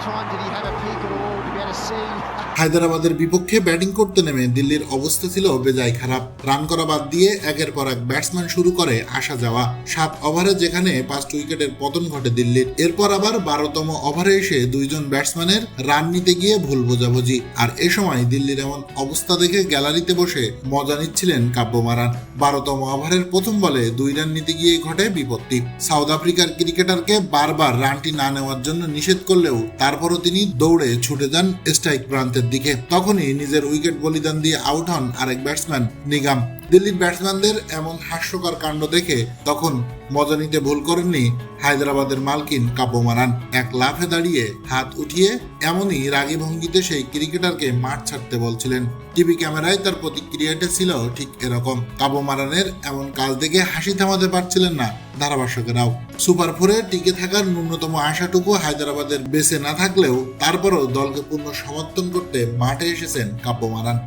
time did he have a peek at all to be able to see হায়দ্রাবাদের বিপক্ষে batting করতে নেমে দিল্লির অবস্থা ছিল বেজায় খারাপ। রান করা বাদ দিয়ে একের পর এক ব্যাটসম্যান শুরু করে আসা যাওয়া। সাত ওভারে যেখানে পাঁচ উইকেটের পতন ঘটে দিল্লির। এরপর আবার বারোতম ওভারে এসে দুইজন ব্যাটসম্যানের রান নিতে গিয়ে ভুল বোঝাবুঝি। আর এ সময় দিল্লির এমন অবস্থা দেখে গ্যালারিতে বসে মজা নিচ্ছিলেন কাব্যমারান। বারোতম ওভারের প্রথম বলে দুই রান নিতে গিয়ে ঘটে বিপত্তি। সাউথ আফ্রিকার ক্রিকেটারকে বারবার রানটি না নেওয়ার জন্য নিষেধ করলেও তারপরও তিনি দৌড়ে ছুটে যান স্ট্রাইক প্রান্তের দিকে তখনই নিজের উইকেট বলিদান দিয়ে আউট হন আরেক ব্যাটসম্যান নিগাম। দিল্লির ব্যাটসম্যানদের এমন হাস্যকর কাণ্ড দেখে তখন মজা নিতে ভুল করেননি হায়দ্রাবাদের মালকিন কাব্য মারান। এক লাফে দাঁড়িয়ে হাত উঠিয়ে এমনই রাগী ভঙ্গিতে সেই ক্রিকেটারকে মাঠ ছাড়তে বলছিলেন। টিভি ক্যামেরায় তার প্রতিক্রিয়াটা ছিল ঠিক এরকম। কাব্য মারানের এমন কাজ দেখে হাসি থামাতে পারছিলেন না ধারাভাষ্যকেরাও সুপার ফোরে টিকে থাকার ন্যূনতম আশাটুকু হায়দ্রাবাদের বেঁচে না থাকলেও তারপরও দলকে পূর্ণ সমর্থন করতে মাঠে এসেছেন কাব্যমারান